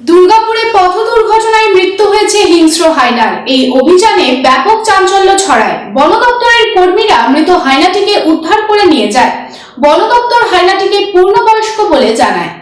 দুর্গাপুরে পথ দুর্ঘটনায় মৃত্যু হয়েছে হিংস্র হাইনার এই অভিযানে ব্যাপক চাঞ্চল্য ছড়ায়। বন দপ্তরের কর্মীরা মৃত হাইনাটিকে উদ্ধার করে নিয়ে যায়। বন দপ্তর হাইনাটিকে পূর্ণবয়স্ক বলে জানায়।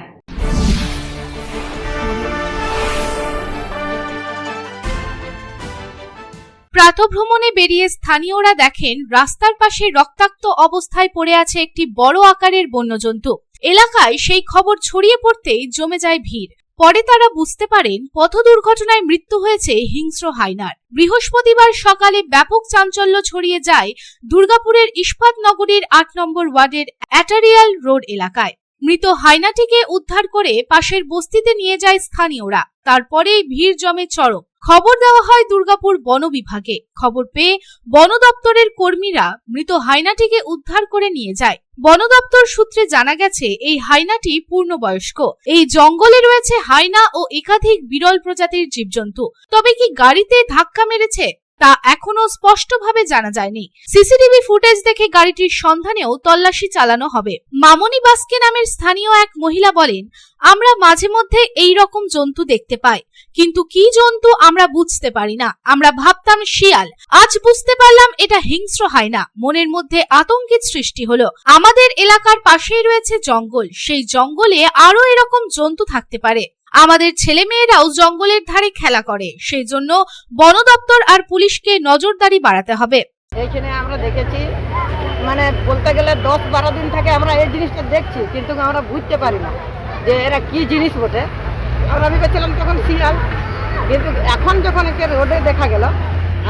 প্রাতভ্রমণে বেরিয়ে স্থানীয়রা দেখেন, রাস্তার পাশে রক্তাক্ত অবস্থায় পড়ে আছে একটি বড় আকারের বন্যজন্তু। এলাকায় সেই খবর ছড়িয়ে পড়তেই জমে যায় ভিড়। পরে তারা বুঝতে পারেন পথ দুর্ঘটনায় মৃত্যু হয়েছে হিংস্র হাইনার বৃহস্পতিবার সকালে ব্যাপক চাঞ্চল্য ছড়িয়ে যায় দুর্গাপুরের ইস্পাত নগরীর আট নম্বর ওয়ার্ডের অ্যাটারিয়াল রোড এলাকায়। মৃত হাইনাটিকে উদ্ধার করে পাশের বস্তিতে নিয়ে যায় স্থানীয়রা। তারপরেই ভিড় জমে চরম। খবর দেওয়া হয় দুর্গাপুর বন বিভাগে। খবর পেয়ে বন দপ্তরের কর্মীরা মৃত হাইনাটিকে উদ্ধার করে নিয়ে যায়। বন দপ্তর সূত্রে জানা গেছে, এই হাইনাটি পূর্ণবয়স্ক। এই জঙ্গলে রয়েছে হাইনা ও একাধিক বিরল প্রজাতির জীবজন্তু। তবে কি গাড়িতে ধাক্কা মেরেছে? তা এখনও স্পষ্টভাবে জানা যায়নি। সিসিটিভি ফুটেজ দেখে গাড়িটির সন্ধানেও তল্লাশি চালানো হবে। মামনি বাস্কে নামের স্থানীয় এক মহিলা বলেন, আমরা মাঝে মধ্যে এই রকম জন্তু দেখতে পাই, কিন্তু কি জন্তু আমরা বুঝতে পারি না। আমরা ভাবতাম শিয়াল। আজ বুঝতে পারলাম এটা হিংস্র হয় না মনের মধ্যে আতঙ্কের সৃষ্টি হলো। আমাদের এলাকার পাশেই রয়েছে জঙ্গল। সেই জঙ্গলে আরও এরকম জন্তু থাকতে পারে। আমাদের ছেলে মেয়েরাও জঙ্গলের ধারে খেলা করে সেই জন্য বন দপ্তর আর পুলিশকে নজরদারি বাড়াতে হবে। এইখানে আমরা দেখেছি মানে বলতে গেলে দশ বারো দিন থেকে আমরা এই জিনিসটা দেখছি, কিন্তু আমরা বুঝতে পারি না যে এরা কি জিনিস বটে। আমরা ভেবেছিলাম তখন শিয়াল, কিন্তু এখন যখন একে রোডে দেখা গেল,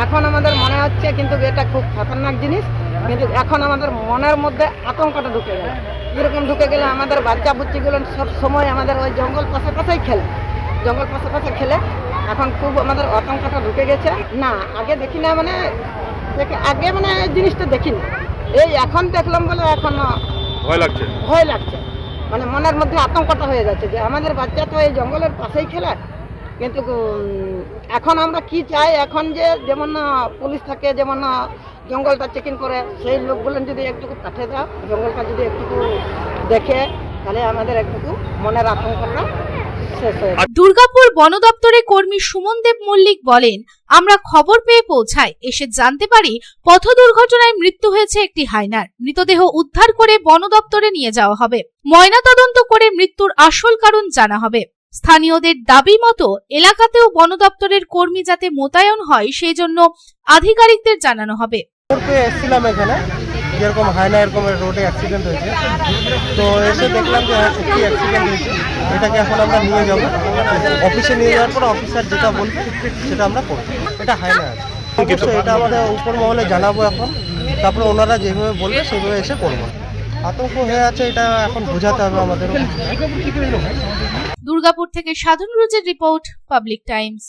এখন আমাদের মনে হচ্ছে কিন্তু এটা খুব খতরনাক জিনিস, কিন্তু এখন আমাদের মনের মধ্যে আতঙ্কটা ঢুকে গেল। এরকম ঢুকে গেলে আমাদের বাচ্চা বুচ্চিগুলো সব সময় আমাদের ওই জঙ্গল পাশে পাশেই খেলে। জঙ্গল পাশে পাশে খেলে। এখন খুব আমাদের আতঙ্কটা ঢুকে গেছে। না আগে দেখি না মানে দেখে আগে মানে এই জিনিসটা দেখিনি। এই এখন দেখলাম বলে এখন ভয় লাগছে? ভয় লাগছে। মানে মনের মধ্যে আতঙ্কটা হয়ে যাচ্ছে যে আমাদের বাচ্চা তো এই জঙ্গলের পাশেই খেলে। কিন্তু এখন আমরা কি চাই? এখন যে যেমন না পুলিশ থাকে, যেমন না জঙ্গলটা চেকিং করে, সেই লোকগুলো যদি একটুকু পাঠিয়ে দাও জঙ্গলটা যদি একটুকু দেখে, তাহলে আমাদের একটুকু মনের আতঙ্কটা দুর্গাপুর বন দপ্তরের কর্মী সুমন দেব মল্লিক বলেন, আমরা খবর পেয়ে পৌঁছাই, এসে জানতে পারি পথ দুর্ঘটনায় মৃত্যু হয়েছে একটি হাইনার। মৃতদেহ উদ্ধার করে বন দপ্তরে নিয়ে যাওয়া হবে। ময়নাতদন্ত করে মৃত্যুর আসল কারণ জানা হবে। স্থানীয়দের দাবি মতো এলাকাতেও বন দপ্তরের কর্মী যাতে মোতায়েন হয়, সেই জন্য আধিকারিকদের জানানো হবে। যেরকম হায়না এরকম রোডে অ্যাক্সিডেন্ট হয়েছে। তো এসে দেখলাম যে হ্যাঁ সত্যি অ্যাক্সিডেন্ট হয়েছে। এটাকে এখন আমরা নিয়ে যাব। অফিসে নিয়ে যাওয়ার পর অফিসার যেটা বলবে, সেটা আমরা করব। এটা আছে অবশ্যই এটা আমাদের উপর মহলে জানাব এখন। তারপরে ওনারা যেভাবে বলবে, সেভাবে এসে করব। আতঙ্ক হয়ে আছে, এটা এখন বোঝাতে হবে আমাদের দুর্গাপুর থেকে সাধন রোজের রিপোর্ট, পাবলিক টাইমস।